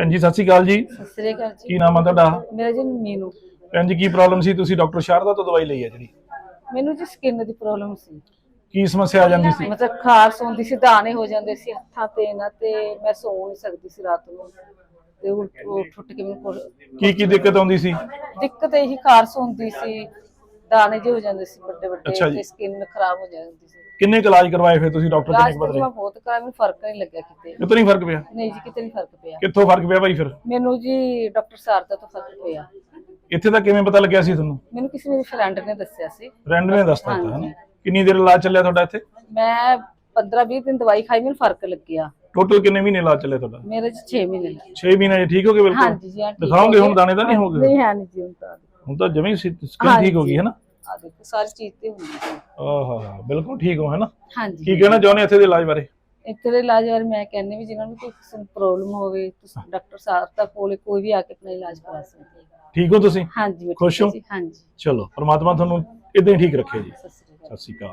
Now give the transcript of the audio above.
ਭੈਣ ਜੀ ਸਤਿ ਸ਼੍ਰੀ ਅਕਾਲ ਜੀ। ਸਤਿ ਸ੍ਰੀ ਅਕਾਲ ਜੀ। ਕੀ ਨਾਮ ਆ ਤੁਹਾਡਾ? ਮੇਰਾ ਜੀ ਮੀਨੂ। ਭੈਣ ਜੀ ਕੀ ਪ੍ਰੋਬਲਮ ਸੀ? ਤੁਸੀਂ ਡਾਕਟਰ ਸ਼ਾਰਦਾ ਤੋਂ ਦਵਾਈ ਲਈ ਹੈ ਜਿਹੜੀ। ਮੈਨੂੰ ਜੀ ਸਕਿਨ ਦੀ ਪ੍ਰੋਬਲਮ ਸੀ। ਕੀ ਸਮੱਸਿਆ ਆ ਜਾਂਦੀ ਸੀ? ਮਤਲਬ ਖਾਰਸ ਹੁੰਦੀ ਸੀ ਦਾਣੇ ਹੋ ਜਾਂਦੇ ਸੀ ਹੱਥਾਂ ਤੇ ਨਾ ਤੇ ਮੈਂ ਸੌ ਨਹੀਂ ਸਕਦੀ ਸੀ ਰਾਤ ਨੂੰ। ਤੇ ਉੱਠ ਉੱਠ ਕੇ ਮੈਨੂੰ ਕੀ ਕੀ ਦਿੱਕਤ ਆਉਂਦੀ ਸੀ? ਦਿੱਕਤ ਇਹੀ ਖਾਰਸ ਹੁੰਦੀ ਸੀ। ਦਾਣੇ ਜਿਹੇ ਹੋ ਜਾਂਦੇ ਸੀ ਵੱਡੇ ਅੱਛਾ ਵੱਡੇ ਜੀ। ਤੇ ਸਕਿਨ ਖਰਾਬ ਹੋ ਜਾਂਦੀ ਸੀ। ਕਿੰਨੇ ਕੁ ਇਲਾਜ ਕਰਵਾਏ ਫਿਰ ਤੁਸੀਂ ਡਾਕਟਰ ਇਲਾਜ ਕਿੰਨੇ ਤਾਂ ਬਦਲੇ ਜੀ ਮੈਂ ਬਹੁਤ ਕਰਾਇਆ ਮੈਨੂੰ ਫ਼ਰਕ ਨਹੀਂ ਲੱਗਿਆ ਕਿਤੇ। ਕਿਤੋਂ ਨਹੀਂ ਫ਼ਰਕ ਪਿਆ? ਨਹੀਂ ਜੀ ਕਿਤੇ ਨਹੀਂ ਫ਼ਰਕ ਪਿਆ। ਕਿੱਥੋਂ ਫ਼ਰਕ ਪਿਆ ਭਾਈ ਫਿਰ? ਮੈਨੂੰ ਜੀ ਡਾਕਟਰ ਸਾਰਦਾ ਤੋਂ ਫ਼ਰਕ ਪਿਆ। ਇੱਥੇ ਤਾਂ ਕਿਵੇਂ ਪਤਾ ਲੱਗਿਆ ਸੀ ਤੁਹਾਨੂੰ? ਮੈਨੂੰ ਕਿਸੇ ਮੇਰੇ ਫਰੈਂਡ ਨੇ ਦੱਸਿਆ ਸੀ। ਫਰੈਂਡ ਨੇ ਦੱਸਤਾ। ਤਾ ਹਨਾ? ਕਿੰਨੀ ਦੇਰ ਇਲਾਜ ਚੱਲਿਆ ਤੁਹਾਡਾ ਇੱਥੇ? ਮੈਂ 15 20 ਦਿਨ ਦਵਾਈ ਖਾਈ ਮੈਨੂੰ ਫ਼ਰਕ ਲੱਗਿਆ। ਟੋਟਲ ਕਿੰਨੇ ਮਹੀਨੇ ਇਲਾਜ ਚੱਲਿਆ ਤੁਹਾਡਾ? ਮੇਰੇ ਚ 6 ਮਹੀਨੇ ਲੱਗੇ। 6 ਮਹੀਨੇ ਠੀਕ ਹੋ ਗਏ ਬਿਲਕੁਲ? ਹਾਂਜੀ ਜੀ ਹਾਂ ਠੀਕ ਦਿਖਾਓਗੇ ਹੋ ਹੁਣ। ਦਾਣੇ ਤਾਂ ਨਹੀਂ ਹੋ ਗਏ ਨਹੀਂ ਹੈ ਨਹੀਂ ਜੀ ਹੁਣ ਤਾਂ। ਹੁਣ ਤਾਂ ਜਮੀ ਸਕਿਨ ਠੀਕ ਹੋ ਗਈ ਹੈ ਨਾ? ਆ ਦੇਖੋ ਸਾਰੀ ਚੀਜ਼ ਤੇ ਹੁੰਦੀ ਹੈ। ਆਹਾ ਬਿਲਕੁਲ ਠੀਕ ਹੋ ਹੈ ਨਾ? ਹਾਂਜੀ। ਕੀ ਕਹਿਣਾ ਚਾਹੁੰਦੇ ਇੱਥੇ ਦੇ ਇਲਾਜ ਬਾਰੇ? ਇੱਥੇ ਦੇ ਇਲਾਜ ਬਾਰੇ ਮੈਂ ਕਹਿੰਦੀ ਵੀ ਜਿਨ੍ਹਾਂ ਨੂੰ ਕੋਈ ਪ੍ਰੋਬਲਮ ਹੋਵੇ ਤੁਸੀਂ ਡਾਕਟਰ ਸਾਹਿਬ ਤੱਕ ਕੋਲੇ ਕੋਈ ਵੀ ਆ ਕੇ ਆਪਣਾ ਇਲਾਜ ਕਰਾ ਸਕਦੇ ਹੈ ਠੀਕ ਹੋ ਤੁਸੀਂ? ਹਾਂਜੀ ਖੁਸ਼ ਹਾਂ? ਹਾਂਜੀ। ਚਲੋ ਪ੍ਰਮਾਤਮਾ ਤੁਹਾਨੂੰ ਇਦਾਂ ਹੀ ਠੀਕ ਰੱਖੇ ਜੀ। ਸਤਿ ਸ਼੍ਰੀ ਅਕਾਲ।